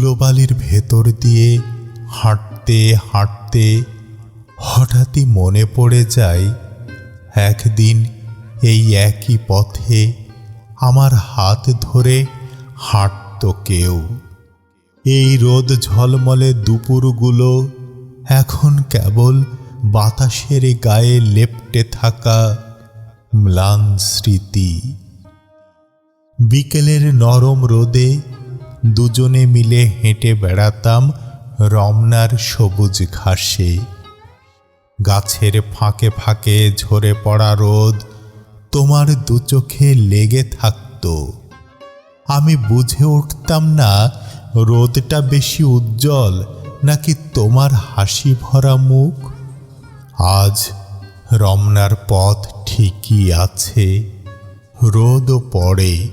ধুলোবালির ভেতর দিয়ে হাঁটতে হাঁটতে হঠাৎই মনে পড়ে যায়, একদিন এই একই পথে আমার হাত ধরে হাঁটত কেউ। এই রোদ ঝলমলে দুপুরগুলো এখন কেবল বাতাসের গায়ে লেপ্টে থাকা ম্লান স্মৃতি। বিকেলের নরম রোদে দুজনে মিলে হেঁটে বেড়াতাম রমনার সবুজ ঘাসে। গাছের ফাঁকে ফাঁকে ঝরে পড়া রোদ তোমার দু চোখে লেগে থাকতো। আমি বুঝে উঠতাম না, রোদটা বেশি উজ্জ্বল নাকি তোমার হাসি ভরা মুখ? আজ রমনার পথ ঠিকই আছে, রোদও পড়ে,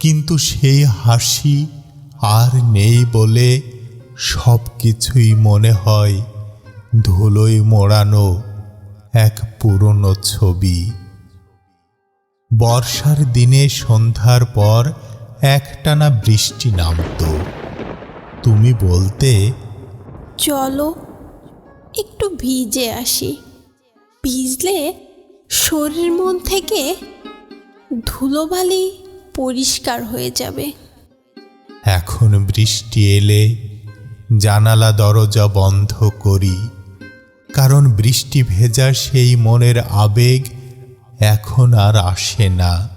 কিন্তু সেই হাসি আর নেই বলে সব কিছুই মনে হয় ধুলোয় মোড়ানো এক পুরনো ছবি। বর্ষার দিনে সন্ধ্যার পর একটানা বৃষ্টি নামতো। তুমি বলতে, চলো, একটু ভিজে আসি। ভিজলে শরীর মন থেকে ধুলোবালি পরিষ্কার হয়ে যাবে। এখন বৃষ্টি এলে জানালা দরজা বন্ধ করি। কারণ বৃষ্টি ভেজা সেই মনের আবেগ এখন আর আসে না।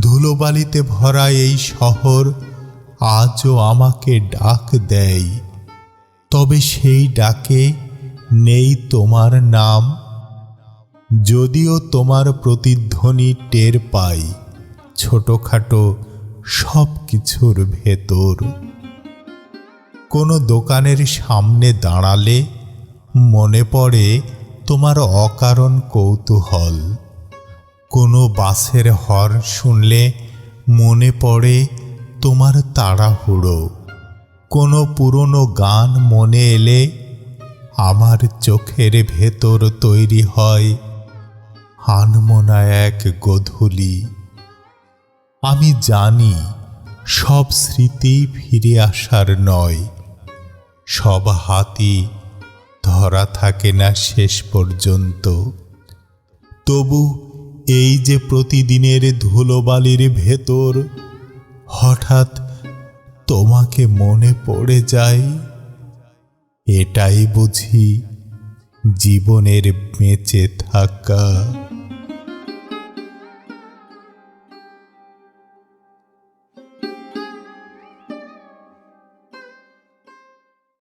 ধুলোবালিতে ভরা এই শহর আজও আমাকে ডাক দেয়। তবে সেই ডাকে নেই তোমার নাম। যদিও তোমার প্রতিধ্বনি টের পাই। ছোটখাটো সব কিছুর ভেতর। কোনো দোকানের সামনে দাঁড়ালে মনে পড়ে তোমার অকারণ কৌতূহল। কোনো বাসের হর শুনলে মনে পড়ে তোমার তাড়াহুড়ো। কোনো পুরনো গান মনে এলে আমার চোখের ভেতর তৈরি হয় আনমনা এক গধূলি। আমি জানি সব স্মৃতি ফিরে আসার নয়। সব হাতি ধরা থাকে না শেষ পর্যন্ত। তবু এই যে প্রতিদিনের ধুলোবালির ভেতর হঠাৎ তোমাকে মনে পড়ে যায়, এটাই বুঝি জীবনের বেঁচে থাকা।